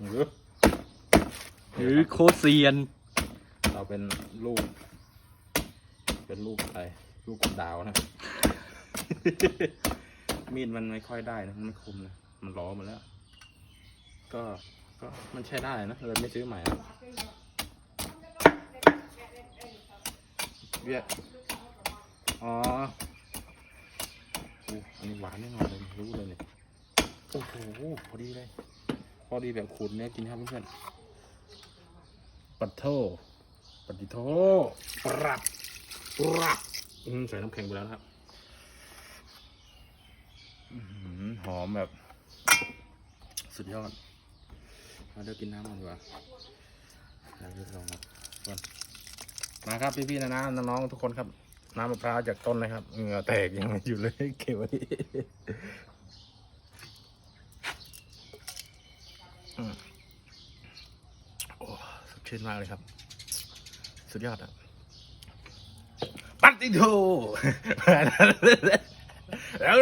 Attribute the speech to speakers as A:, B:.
A: หรือโคตรเซียน
B: เราเป็นลูก เป็นลูกอะไรลูกกดดาวนะ มีดมันไม่ค่อยได้นะ มันไม่คมนะ มันล้อมาแล้ว ก็ ก็มันใช้ได้นะเลยไม่ซื้อใหม่นะเบี้ยอ๋อโอ้อันนี้หวานแน่นอนเลยรู้เลยเนี่ย โอ้โห พอดีเลยพ อดีแบบขูดเนื้อกินครับเพื่อนๆปัดโทปัดดิโทปรับปรับอืมใส่น้ำแข็งไปแล้วนะครับอื้อหือหอมแบบ สุดยอดมาเดี๋ยวกินน้ำกันดีกว่าน้ำเยอะลงมาก่อนมาครับพี่ๆนะนะน้องๆทุกคนครับ น้ำมะพร้าวจากต้นเลยครับเหงื่อแตกยังอยู่เลยเก็บไว้อืม โอ้สดชื่นมากเลยครับ สุดยอดอะปัตติโทแล้ว